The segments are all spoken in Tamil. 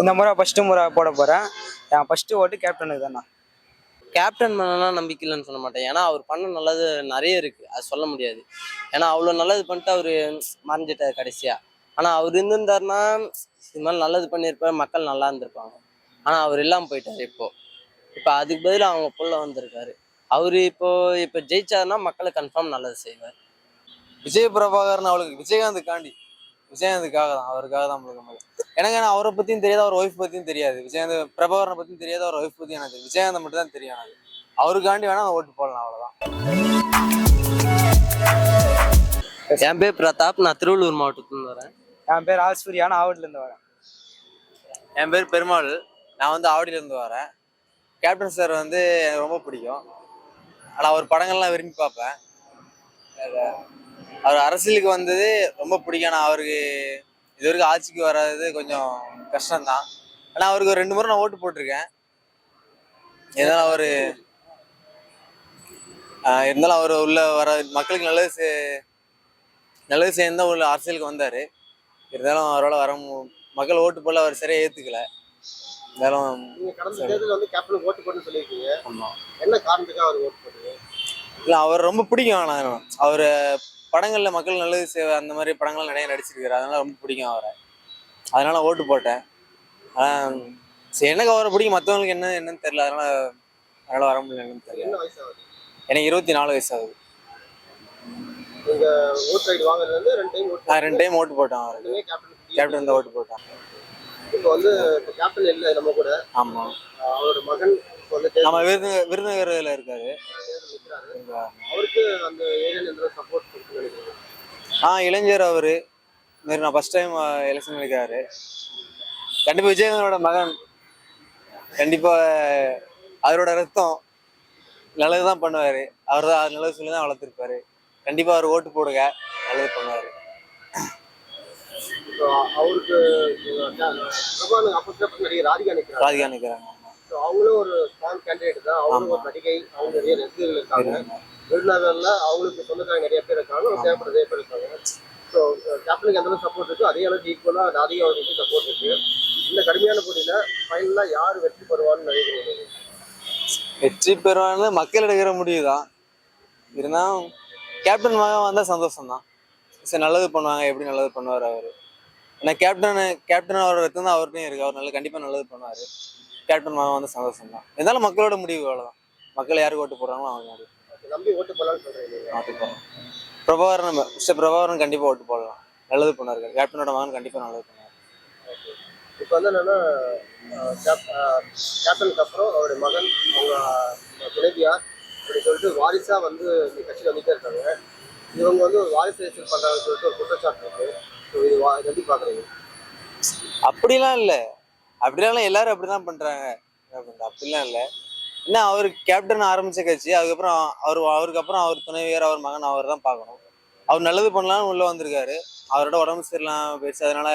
இந்த முறை ஃபஸ்ட்டு முறை போட போகிறேன் என் ஃபஸ்ட்டு ஓட்டு கேப்டனுக்கு தான்ண்ணா கேப்டன் மேலாம் நம்பிக்கை இல்லைன்னு சொல்ல மாட்டேன். ஏன்னா அவர் பண்ண நல்லது நிறைய இருக்கு. அது சொல்ல முடியாது. ஏன்னா அவ்வளோ நல்லது பண்ணிட்டு அவரு மறைஞ்சிட்டார் கடைசியா. ஆனா அவர் இருந்திருந்தாருன்னா இது மாதிரி நல்லது பண்ணியிருப்பார் மக்கள் நல்லா இருந்திருப்பாங்க. ஆனா அவர் இல்லாம போயிட்டாரு இப்போ. இப்போ அதுக்கு பதிலா அவங்க புள்ள வந்திருக்காரு. அவரு இப்போ இப்போ ஜெயிச்சாருன்னா மக்களுக்கு கன்ஃபார்ம் நல்லது செய்வார். விஜய் பிரபாகரன் அவளுக்கு விஜயகாந்துக்காண்டி விஜயகாந்துக்காக தான் அவருக்காக தான் முழுக்க முழுக்க. எனக்கு ஏன்னா அவரை பத்தியும் தெரியாது அவர் ஒய்ஃப் பத்தியும் தெரியாது. விஜயகாந்த் பிரபாகரனை பத்தியும் தெரியாது அவர் ஒய்ஃப் பத்தியும் எனக்கு. விஜயகாந்த் மட்டும் தான் தெரியும் எனக்கு. அவருக்காண்டி வேணா நான் ஓட்டு போடலாம் அவ்வளவுதான். என் பேர் பிரதாப். நான் திருவள்ளூர் மாவட்டத்துலேருந்து வரேன். என் பேர் ஆல்சூரியா நான் ஆவடிலேருந்து வரேன். என் பேர் பெருமாள். நான் வந்து ஆவடியில இருந்து வரேன். கேப்டன் சார் வந்து எனக்கு ரொம்ப பிடிக்கும். ஆனால் அவர் படங்கள்லாம் விரும்பி பார்ப்பேன். அவர் அரசியலுக்கு வந்தது ரொம்ப பிடிக்கும். ஆனால் அவருக்கு இது வரைக்கும் ஆட்சிக்கு வராதது கொஞ்சம் கஷ்டம்தான். ஆனால் அவருக்கு ஒரு ரெண்டு முறை நான் ஓட்டு போட்டிருக்கேன். இருந்தாலும் அவர் இருந்தாலும் அவர் உள்ள வர மக்களுக்கு நல்லது செய்- நல்லது தான் உள்ள அரசியலுக்கு வந்தார். இருந்தாலும் அவரால் வர மக்கள் ஓட்டு போல அவர் சரியா ஏத்துக்கல. இருந்தாலும் நீங்க கடந்த தேர்தலில் வந்து கேப்டன் ஓட்டு போட்டுன்னு சொல்லியிருக்கீங்க. ஆமா. என்ன காரணத்துக்காக அவர் ஓட்டு போட்டீங்க? இல்ல அவர் ரொம்ப பிடிக்கும் ஆனால் அவர் படங்கள்ல மக்கள் நல்லது செய்வ அந்த மாதிரி படங்கள்லாம் நிறைய நடிச்சிருக்காரு. அதனால ரொம்ப பிடிக்கும் அவரை. அதனால ஓட்டு போட்டேன். ஆனா சரி எனக்கு அவரை பிடிக்கும். மற்றவங்களுக்கு என்ன என்னன்னு தெரியல. அதனால அதனால வர முடியல என்னன்னு தெரியல. எனக்கு இருபத்தி நாலு வயசு ஆகுது. ரெண்டு டைம் ஓட்டு நான் ரெண்டு டைம் ஓட்டு போட்டேன் அவருக்கு கேப்டன் தான் ஓட்டு போட்டேன். இப்போ வந்து கேப்டன் இல்லை நம்ம கூட. அவரோட மகன் நம்ம விருது விருதுநகர்ல இருக்காரு. அவருக்கு அந்த சப்போர்ட் ஆ இளைஞர் அவரு. மாரி நான் ஃபர்ஸ்ட் டைம் எலெக்ஷன் நிற்கிறாரு கண்டிப்பா விஜயகாந்தோட மகன். கண்டிப்பா அவரோட ரத்தம் நல்லது தான் பண்ணுவாரு. அவர் தான் நல்லது சொல்லி தான் வளர்த்துருப்பாரு. கண்டிப்பா அவர் ஓட்டு போடுங்க. நல்லது பண்ணுவாரு. அவருக்கு ராதிகா நிற்கிறாங்க ராதிகா நிற்கிறாங்க அவங்களும் ஒரு ஸ்ட்ராங் கேண்டிடேட் தான். அவங்களும் ஒரு நடிகை. அவங்க நிறைய ரசிகர்கள் இருக்காங்க. விருதுநகர்ல அவங்களுக்கு சொந்தக்காரங்க நிறைய பேர் இருக்காங்க. தேவைப்பட நிறைய பேர் இருக்காங்க. ஸோ கேப்டனுக்கு எந்த சப்போர்ட் இருக்கு. அதே அளவுக்கு ஈக்குவலாக ராதிகா அவர்களுக்கு சப்போர்ட் இருக்கு. இந்த கடுமையான போட்டியில ஃபைனலாக யார் வெற்றி பெறுவார்னு நினைக்கிறீங்க? வெற்றி பெறுவான்னு மக்கள் எடுக்கிற முடிவு தான் இருந்தாலும் கேப்டன் மகன் வந்தால் சந்தோஷம் தான் சரி நல்லது பண்ணுவாங்க. எப்படி நல்லது பண்ணுவார் அவர்? ஏன்னா கேப்டன் கேப்டன் அவரோட ரத்தம் தான் அவர்கிட்டையும் இருக்கு. அவர் நல்ல கண்டிப்பாக நல்லது பண்ணுவார். கேப்டன் மகன் வந்து சந்தோஷம் தான். இருந்தாலும் மக்களோட முடிவு அவ்வளோதான் மக்கள் யாருக்கு ஓட்டு போடுறாங்களோ அவங்க முடிவு. நம்பி ஓட்டு போடலாம்னு சொல்றீங்க. ஓட்டு போடலாம். பிரபாகரன் மிஸ்டர் பிரபாகரன் கண்டிப்பாக ஓட்டு போடலாம். நல்லது பண்ணுவார். கேப்டனோட மகன் கண்டிப்பாக நல்லது பண்ணுவார். இப்போ வந்து என்னன்னா கேப்டனுக்கு அப்புறம் அவருடைய மகன் அவங்க துணைவியார் அப்படி சொல்லிட்டு வாரிசா வந்து இந்த கட்சியில் வந்துட்டே இருக்காங்க. இவங்க வந்து ஒரு வாரிசு அரசியல் பண்றாங்கன்னு சொல்லிட்டு ஒரு குற்றச்சாட்டு இருக்கு. ஸோ இது எப்படி பாக்குறீங்க? அப்படிலாம் இல்லை. அப்படிலாம் எல்லாரும் அப்படிதான் பண்றாங்க. அப்படிலாம் இல்லை. என்ன அவர் கேப்டன் ஆரம்பிச்ச கட்சி அதுக்கப்புறம் அவர் அவருக்கு அப்புறம் அவர் துணைவியர் அவர் மகன் அவர் தான் பார்க்கணும். அவர் நல்லது பண்ணலாம்னு உள்ள வந்திருக்காரு. அவரோட உடம்பு சரியில்லாம போயிடுச்சு. அதனால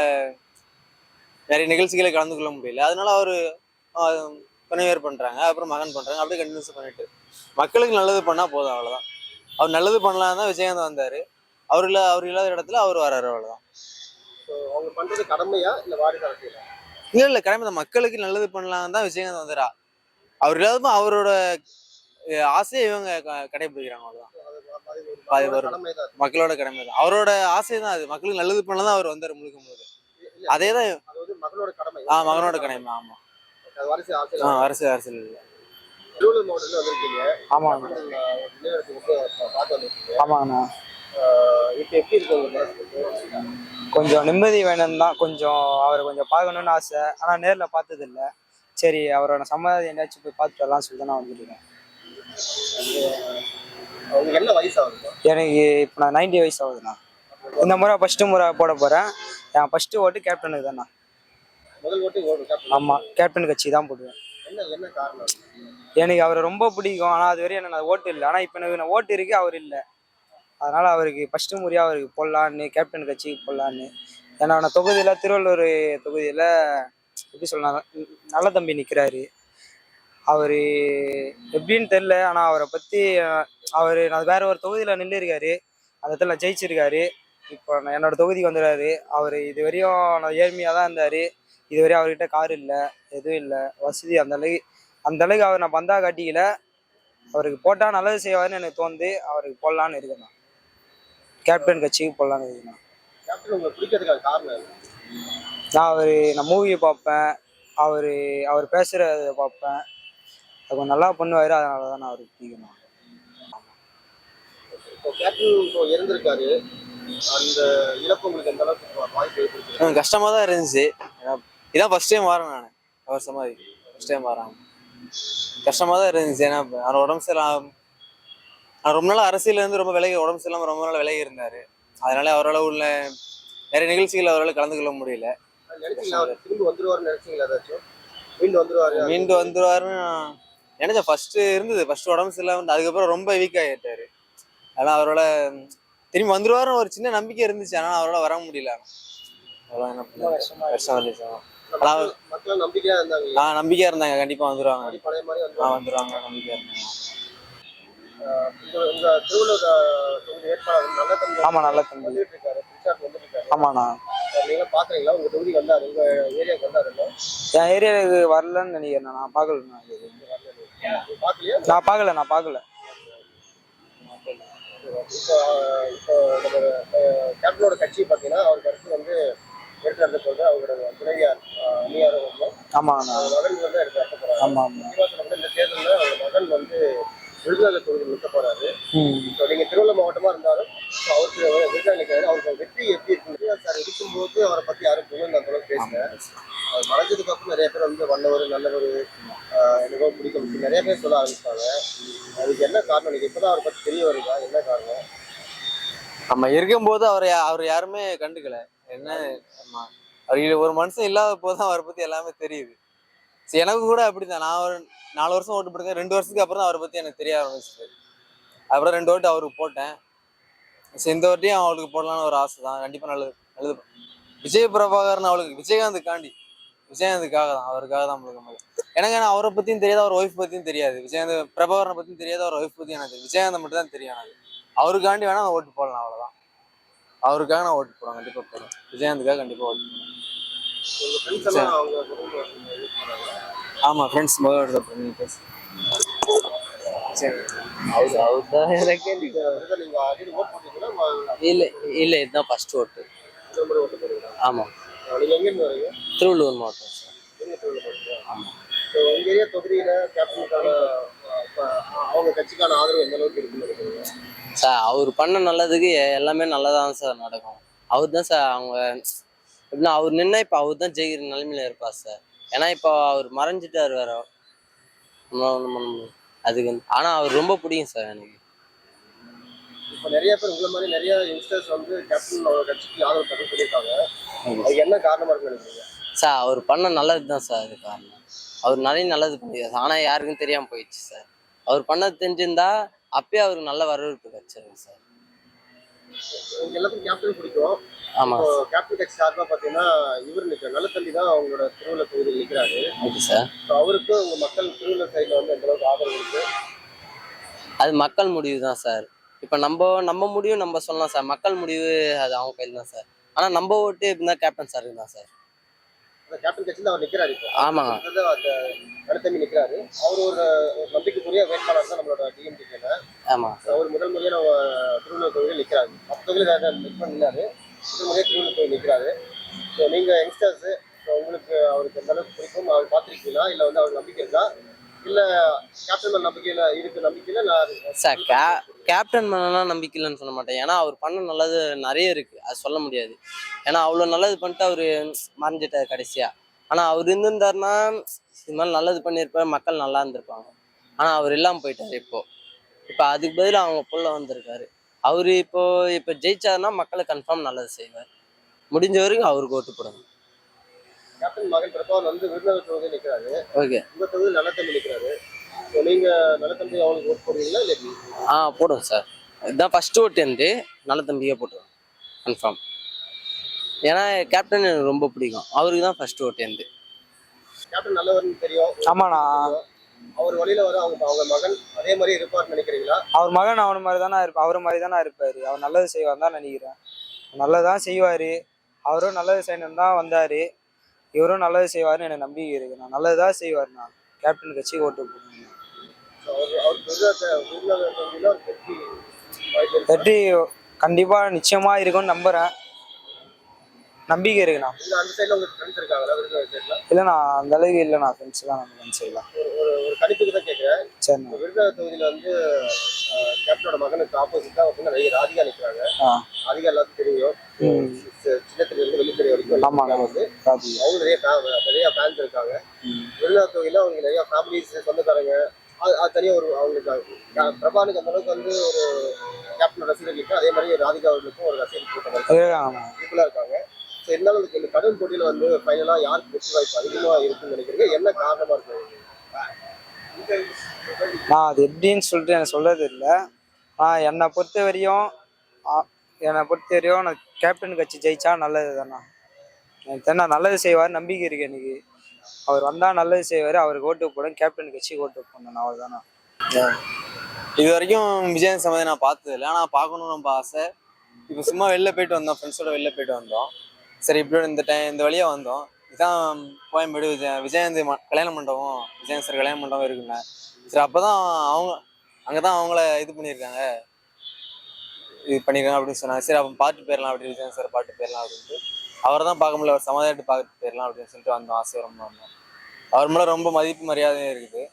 நிறைய நிகழ்ச்சிகளை கலந்து கொள்ள முடியல. அதனால அவர் துணைவியர் பண்றாங்க. அப்புறம் மகன் பண்றாங்க. அப்படியே கண்டினியூஸ் பண்ணிட்டு மக்களுக்கு நல்லது பண்ணா போதும் அவ்வளவுதான். அவர் நல்லது பண்ணலாம் தான் விஜயகாந்த் வந்தாரு. அவர் இல்ல அவர் இல்லாத இடத்துல அவர் வராரு அவ்வளவுதான். அவங்க பண்றது கடமையா? இல்ல வாரிசு அரசியலா? இல்ல இல்ல கடமை. மக்களுக்கு நல்லது பண்ணலாம் தான் விஜயகாந்த் வந்துடா அவர் இல்லாதப்ப அவரோட ஆசையை இவங்க கடைபிடிக்கிறாங்க அவ்வளவுதான். மக்களோட. கடமை தான். அவரோட ஆசை தான் அது. மக்களுக்கு நல்லது பண்ணலாம் தான் அவர் வந்தாரு முழுக்க முழுக்க. அதே தான் மகனோட கடமை. ஆ மகனோட கடமை ஆமா. ஆ அரசியல் இல்ல. வந்திருக்கீங்க. ஆமாங்கண்ணா. இப்போ எப்படி இருக்கு உங்க மனசுக்கு? கொஞ்சம் நிம்மதி வேணும் தான் கொஞ்சம் அவரை கொஞ்சம் பார்க்கணுன்னு ஆசை. ஆனால் நேரில் பார்த்தது இல்ல சரி அவரோட சம்மதி எங்கேயாச்சும் போய் பார்த்துட்டு வரலாம்னு சொல்லி தான் நான் வந்துருக்கேன். உங்களுக்கு என்ன வயசு ஆகுது? எனக்கு இப்போ நான் 90 வயசு ஆகுதுண்ணா. இந்த முறை ஃபஸ்ட்டு முறை போட போகிறேன் என் ஃபஸ்ட்டு ஓட்டு கேப்டனுக்கு தான்ண்ணா. முதல் ஓட்டு கேப்டன் ஆமாம் கேப்டன் கட்சி தான் போடுவேன். எனக்கு அவரை ரொம்ப பிடிக்கும். ஆனால் அது வரையும் எனக்கு ஓட்டு இல்லை. ஆனால் இப்போ எனக்கு நான் ஓட்டு இருக்கு அவர் இல்லை. அதனால் அவருக்கு ஃபஸ்ட்டு முறையாக அவருக்கு போடலான்னு கேப்டன் கட்சிக்கு போடலான்னு. ஏன்னா நான் தொகுதியில் திருவள்ளூர் தொகுதியில் எப்படி சொல்லலாம் நல்ல தம்பி நிற்கிறாரு அவர் எப்படின்னு தெரில ஆனால் அவரை பற்றி அவர் நான் வேற ஒரு தொகுதியில் நின்று அந்த இடத்துல ஜெயிச்சிருக்காரு. இப்போ நான் என்னோட தொகுதிக்கு வந்துடுறாரு. அவர் இது வரையும் நான் ஏழ்மையாக தான் இருந்தார். இதுவரை அவர்கிட்ட கார் இல்லை எதுவும் இல்லை. வசதி அந்த அளவுக்கு அந்த அளவுக்கு அவர் நான் பந்தா காட்டிக்கல. அவருக்கு போட்டால் நல்லது செய்வார்னு எனக்கு தோந்து அவருக்கு போடலான்னு இருக்கேன் கேப்டன் கட்சிக்கு போடலான்னு இருக்கேன். நான். கேப்டன் உங்களுக்கு பிடிக்கிறதுக்கான காரணம் என்ன? நான் அவர் நான் மூவியை பார்ப்பேன். அவர் அவர் பேசுகிறத பார்ப்பேன். அது கொஞ்சம் நல்லா பண்ணுவார் அதனால தான் நான் அவருக்கு பிடிக்கணும் கஷ்டமா தான் இருந்துச்சு. இதான் ஃபர்ஸ்ட் டைம் வரேன் நான். அவர் சமாதி ஃபர்ஸ்ட் டைம் வரேன். கஷ்டமா தான் இருந்துச்சு. ஏன்னா அவர் உடம்பு சரியில்லாம் அவர் ரொம்ப நாள் அரசியல்ல இருந்து ரொம்ப விலகி உடம்பு சரியில்லாம ரொம்ப நாள் விலகி இருந்தாரு. அதனால அவரால் உள்ள நிறைய நிகழ்ச்சிகள் அவரால் கலந்து கொள்ள முடியல. மீண்டும் வந்துருவாரு. மீண்டு வந்துருவாருன்னு நான் நினைச்சேன். ஃபர்ஸ்ட் இருந்தது. ஃபர்ஸ்ட் உடம்பு சரியில்லாம இருந்து அதுக்கப்புறம் ரொம்ப வீக் ஆகிட்டாரு அதனால அவரோட திரும்பி வந்துருவாருன்னு ஒரு சின்ன நம்பிக்கை இருந்துச்சு. ஆனால் அவரோட வர முடியல. நம்பிக்கையா இருந்தாங்க. கண்டிப்பா வந்துருவாங்க. வந்துருவாங்க. நம்பிக்கையா இருந்தாங்க. திருவள்ளூர் அஹ், தொகுதி வேட்பாளர் நல்ல தம்பி. ஆமாம் நல்ல தம்பி வந்துட்டு இருக்காரு பிரிச்சாட் வந்துட்டு இருக்காரு ஆமாண்ணா. நீங்க பாக்குறீங்களா உங்க தொகுதி வந்தாரு உங்க ஏரியாவுக்கு வந்தாருல்ல என் ஏரியாவுக்கு வரலன்னு நினைக்கிறேன் நான் பார்க்கலண்ணா இது. நீங்க நான் பார்க்கல நான் பார்க்கல. இப்போ இப்போ நம்ம கேப்டனோட கட்சி பார்த்தீங்கன்னா அவருக்கு அடுத்து வந்து எடுத்து நடத்த அவரோட துணைவியார் அஹ், அண்ணியார் வந்து அவர் மகன் வந்து எடுத்து நடத்த ஆமாம். இந்த தேர்தலில் அவர் மகன் வந்து விருதுநகர் தொகுதி நிற்க போறாரு. ம். இப்போ நீங்க திருவள்ளூர் மாவட்டமா இருந்தாலும் அவருக்கு விருதுநகர் அவருக்கு வெற்றி எப்படி இருக்கு? சார் இருக்கும்போது அவரை பத்தி யாரும் புகழ்ந்து அந்த அளவுக்கு பேசல அவர் மறைஞ்சதுக்கு அப்புறம் நிறைய பேர் வந்து வல்லவர் நல்லவர் எனக்கோ பிடிக்கும். நிறைய பேர் சொல்ல ஆரம்பிச்சாங்க அதுக்கு என்ன காரணம்? நீங்க இப்பதான் அவரை பத்தி தெரிய வருதா? என்ன காரணம்? நம்ம இருக்கும்போது அவர் அவர் யாருமே கண்டுக்கல. என்ன ஆமா. அவர் ஒரு மனுஷன் இல்லாத போதுதான் அவரை பத்தி எல்லாமே தெரியுது. எனக்கு கூட அப்படிதான். நான் ஒரு நாலு வருஷம் ஓட்டு போட்டுருக்கேன் ரெண்டு வருஷத்துக்கு அப்புறம் தான் அவரை பத்தி எனக்கு தெரிய ஆரம்பிச்சிது. அப்புறம் ரெண்டு ஓட்டு அவருக்கு போட்டேன். சரி இந்த வாட்டியும் அவளுக்கு போடலான்னு ஒரு ஆசை தான். கண்டிப்பா நல்லது நல்லது. விஜய் பிரபாகரன் அவளுக்கு விஜயகாந்துக்காண்டி விஜயகாந்துக்காக தான் அவருக்காக தான் நம்மளுக்கு எனக்கு ஏன்னா அவரை பத்தியும் தெரியாது அவர் ஒய்ஃப் பற்றியும் தெரியாது. விஜயகாந்த் பிரபாகரனை பற்றியும் தெரியாது அவர் ஒய்ஃப் பற்றியும் எனக்கு விஜயகாந்த் மட்டும் தான் தெரியும் எனக்கு. அவருக்காண்டி வேணா நான் ஓட்டு போடலாம் அவ்வளவுதான். அவருக்காக நான் ஓட்டு போடுவேன் கண்டிப்பா போடுவேன். விஜயகாந்துக்காக கண்டிப்பா ஓட்டு போடுவேன். உங்க ஃப்ரெண்ட்ஸ் முதல்ல பண்ணி பேசு இல்லை இல்லை இதுதான் ஃபர்ஸ்ட் ஓட்டு ஆமாம் நீங்க எங்க இருந்து வரீங்க? திருவள்ளூர் மாவட்டம். சார் எங்க திருவள்ளூர் மாவட்டமா? So, உங்க ஏரியா தொகுதியில கேப்டனுக்கான அவங்க கட்சிக்கான ஆதரவு எந்த அளவுக்கு இருக்குன்னு சார் அவர் பண்ண நல்லதுக்கு எல்லாமே நல்லதான் சார் நடக்கும். அவர் தான் சார் அவங்க எப்படின்னா அவர் நின்னா இப்போ அவர் தான் ஜெயிக்கிற நிலைமையில இருப்பார் சார் ஏன்னா இப்போ அவர் மறைஞ்சிட்டார் வேற. அதுக்கு வந்து- ஆனா அவர் ரொம்ப பிடிக்கும் சார் எனக்கு. இப்ப நிறைய பேர் உங்களை மாதிரி நிறைய யங்ஸ்டர்ஸ் வந்து கேப்டன் அவங்க கட்சிக்கு ஆதரவு தர சொல்லியிருக்காங்க. அதுக்கு என்ன காரணமா இருக்குன்னு நினைக்கிறீங்க? சார் அவர் பண்ண நல்லது தான் சார் அது காரணம். அவர் நிறைய நல்லது பண்ணியிருக்காரு. ஆனா யாருக்கும் தெரியாம போயிடுச்சு சார் அவர் பண்ணது தெரிஞ்சிருந்தா அப்பயே அவருக்கு நல்ல வரவேற்பு கிடைச்சிருக்கு சார் எல்லாத்துக்கும் கேப்டன் பிடிக்கும். ஆமா. கேப்டன் கட்சி சார்பா பாத்தீங்கன்னா இவர் நிற்கிற நல்ல தம்பி தான் அவங்களோட திருவள்ளூர் தொகுதியில் நிற்கிறாரு ஓகே சார். ஸோ அவருக்கு உங்க மக்கள் திருவள்ளூர் சைட்ல வந்து எந்த அளவுக்கு ஆதரவு இருக்கு? அது மக்கள் முடிவு தான் சார். இப்போ நம்ம நம்ம முடிவு நம்ம சொல்லலாம் சார். மக்கள் முடிவு அது அவங்க கையில் தான் சார். ஆனால் நம்ம ஓட்டு எப்படின்னா கேப்டன் சாருக்கு தான் சார். கேப்டன் கட்சியில் அவர் நிற்கிறாரு அந்த நடுத்தம்பி நிற்கிறாரு அவர் ஒரு நம்பிக்கைக்குரிய வேட்பாளர் தான் நம்மளோட டிஎம்டிக்கில் ஆமாம் அவர் முதல் முறையாக நம்ம திருவள்ளூர் தொகுதியில் நிற்கிறாரு மற்ற தொகுதியில் நிற்க நின்னாரு முதல் முறையாக திருவள்ளூர் தொகுதி நிற்கிறாரு ஸோ நீங்கள் யங்ஸ்டர்ஸு ஸோ உங்களுக்கு அவருக்கு எந்த அளவுக்கு பிடிக்கும் அவர் பார்த்துருக்கீங்களா? இல்லை வந்து அவருக்கு நம்பிக்கை இருக்கா? இல்லை கேப்டன் நம்பிக்கையில் இருக்கு நம்பிக்கையில் நான் சார் கே கேப்டன் மேலாம் நம்பிக்கை இல்லைன்னு சொல்ல மாட்டேன். ஏன்னா அவர் பண்ண நல்லது நிறைய இருக்கு. அது சொல்ல முடியாது. ஏன்னா அவ்வளோ நல்லது பண்ணிட்டு அவர் மறைஞ்சிட்டார் கடைசியா. ஆனால் அவர் இருந்திருந்தாருன்னா இது மாதிரி நல்லது பண்ணியிருப்பார் மக்கள் நல்லா இருந்திருப்பாங்க. ஆனால் அவர் இல்லாமல் போயிட்டார் இப்போ. இப்போ அதுக்கு பதிலா அவங்க புள்ள வந்திருக்காரு. அவர் இப்போ இப்போ ஜெயிச்சாருன்னா மக்களை கன்ஃபார்ம் நல்லது செய்வார். முடிஞ்ச வரைக்கும் அவருக்கு ஓட்டு போடுங்க. கேப்டன் மகன் பிரபாவன் வந்து விருதுநகர் தொகுதியில் நிற்கிறாரு ஓகே. உங்கள் தொகுதியில் நல்லத்தம்பி நிற்கிறாரு ஸோ நீங்கள் நல்லத்தம்பி அவங்களுக்கு ஓட் போடுவீங்களா இல்லை ஆ போடுவோம் சார். இதுதான் ஃபர்ஸ்ட் ஓட்டு வந்து நல்ல தம்பியே போட்டுருவோம். கன்ஃபார்ம் ஏன்னா கேப்டன் எனக்கு ரொம்ப பிடிக்கும். அவருக்கு தான் ஃபர்ஸ்ட் ஓட்டு வந்து கேப்டன் நல்லவர்னு தெரியும். ஆமாண்ணா. அவர் வழியில வர அவங்க அவங்க மகன் அதே மாதிரி இருப்பார்னு நினைக்கிறீங்களா? அவர் மகன் அவன மாதிரி தானே இருப்பா அவர் மாதிரி தானே இருப்பார். அவர் நல்லது செய்வார் தான் நினைக்கிறேன். நல்லது தான் செய்வார். அவரும் நல்லது செய்யணும் தான் வந்தார். இவரும் நல்லது செய்வாருன்னு எனக்கு நம்பிக்கை இருக்கு. நான் நல்லதாக செய்வார் நான். கேப்டன் கட்சி ஓட்டு ஒரு வெற்றி கண்டிப்பாக நிச்சயமாக இருக்கும்னு நம்புகிறேன் நம்பிக்கை இருக்குண்ணா இல்லைண்ணா அந்த அளவுக்கு இல்லைண்ணா ஃப்ரெண்ட்ஸ் தான் நம்ம ஃப்ரெண்ட்ஸ் இல்லை சரிண்ணா. தொகுதியில வந்து கேப்டனோட மகனுக்கு ஆப்போசிட்டா அப்படின்னா நிறைய ராதிகா நிற்கிறாங்க ராதிகா எல்லாத்துக்கும் தெரியும். சின்னத்துல இருந்து வரைக்கும் ஆமாங்க. வந்து அவங்க நிறைய நிறைய ஃபேன்ஸ் இருக்காங்க. ம். விருதுநகர் தொகுதியில அவங்க நிறைய ஃபேமிலிஸ் சொந்தக்காரங்க. அது அது தனியாக ஒரு அவங்களுக்கு பிரபானுக்கு அந்த அளவுக்கு வந்து ஒரு கேப்டன் ரசிகர்கள் இருக்கு. அதே மாதிரி ராதிகா அவர்களுக்கும் ஒரு ரசிகர் கூட்டம் இருக்காங்க. ஸோ இருந்தாலும் இந்த கடும் போட்டியில் வந்து ஃபைனலாக யாருக்கு வெற்றி வாய்ப்பு அதிகமாக இருக்குன்னு நினைக்கிறீங்க? என்ன காரணமாக இருக்கு? நான் அது எப்படின்னு சொல்லிட்டு எனக்கு சொல்கிறது இல்லை. ஆனால் என்னை பொறுத்த வரையும் என்னை பொறுத்த வரையும் நான் கேப்டன் கட்சி ஜெயிச்சா நல்லது தானே? எனக்கு தெரிஞ்ச நல்லது செய்வார் நம்பிக்கை இருக்கு எனக்கு. அவர் வந்தால் நல்லது செய்வார் அவருக்கு ஓட்டு போடணும் கேப்டன் கட்சி ஓட்டு போடணும் அவர் தானே இது வரைக்கும் விஜயன் சம்மதி நான் பார்த்தது இல்லை. ஆனால் பார்க்கணும்னு ரொம்ப ஆசை. இப்போ சும்மா வெளில போயிட்டு வந்தோம் ஃப்ரெண்ட்ஸோட வெளில போயிட்டு வந்தோம். சரி இப்படி இந்த டைம் இந்த வழியாக வந்தோம். இதான் கோயம்பேடு விஜய விஜயந்தி ம- கல்யாண மண்டபம். விஜயன் சார் கல்யாண மண்டபம் இருக்குண்ணே சரி அப்போ தான் அவங்க அங்கே தான் அவங்கள இது பண்ணியிருக்காங்க. இது பண்ணியிருக்காங்க அப்படின்னு சொன்னாங்க. சரி அப்போ பாட்டு போயிடலாம் அப்படி விஜயன் சார் பாட்டு போயிடலாம் அப்படின்ட்டு அவரை தான் பார்க்க முடியல. அவர் சமாதானத்தை பார்க்க போயிடலாம் அப்படின்னு சொல்லிட்டு வந்தோம். ஆசை ரொம்ப வந்தோம் அவர் மேலே ரொம்ப மதிப்பு மரியாதையும் இருக்குது.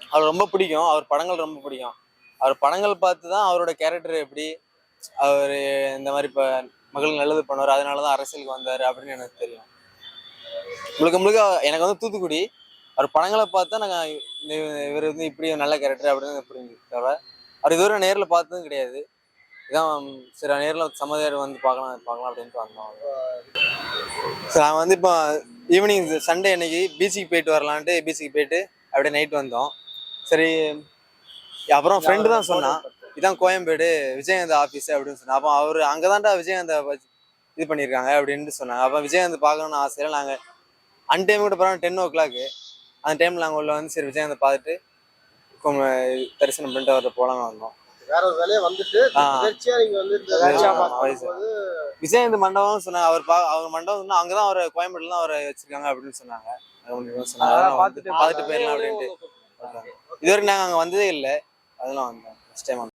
அவர் ரொம்ப பிடிக்கும். அவர் படங்கள் ரொம்ப பிடிக்கும். அவர் படங்கள் பார்த்து தான் அவரோட கேரக்டர் எப்படி அவர் இந்த மாதிரி இப்போ மகள் நல்லது பண்ணுவார். அதனால தான் அரசியலுக்கு வந்தார் அப்படின்னு எனக்கு தெரியும். முழுக்க முழுக்க எனக்கு வந்து தூத்துக்குடி. அவர் படங்களை பார்த்தா நாங்கள் இவர் வந்து இப்படி நல்ல கேரக்டர் அப்படின்னு புரிஞ்சு தவிர அவர் இதுவரை நேரில் பார்த்ததும் கிடையாது. இதான் சரி நேரில் சம்மதியார் வந்து பார்க்கலாம் பார்க்கலாம் அப்படின்ட்டு வந்தோம். சரி நாங்கள் வந்து இப்போ ஈவினிங் சண்டே அன்னைக்கு பீச்சுக்கு போயிட்டு வரலான்ட்டு பீச்சுக்கு போயிட்டு அப்படியே நைட் வந்தோம். சரி அப்புறம் ஃப்ரெண்டு தான் சொன்னான் இதான் கோயம்பேடு விஜயகாந்த் ஆஃபீஸ் அப்படின்னு சொன்னான் அப்போ அவர் அங்கே தான்டா விஜயகாந்த் இது பண்ணியிருக்காங்க அப்படின்ட்டு சொன்னாங்க. அப்போ விஜயகாந்த் பார்க்கணும்னு ஆசையில் நாங்கள் அன் டைம் கூட பரவாயில்ல டென் ஓ கிளாக்கு அந்த டைமில் நாங்கள் உள்ள வந்து சரி விஜயகாந்த் பார்த்துட்டு தரிசனம் பண்ணிட்டு அவர்கிட்ட போகலான்னு வந்தோம். வேற ஒரு வேலையை வந்துட்டு விஜயகாந்த் மண்டபம் சொன்னாங்க அவர் பா அவர் மண்டபம் சொன்னா அங்கே தான் அவரை கோயம்பேடுல தான் அவரை வச்சிருக்காங்க அப்படின்னு சொன்னாங்க. பார்த்துட்டு பார்த்துட்டு போயிடலாம் அப்படின்ட்டு. இதுவரைக்கும் நாங்கள் அங்கே வந்ததே இல்லை. அதெல்லாம் வந்தோம். First time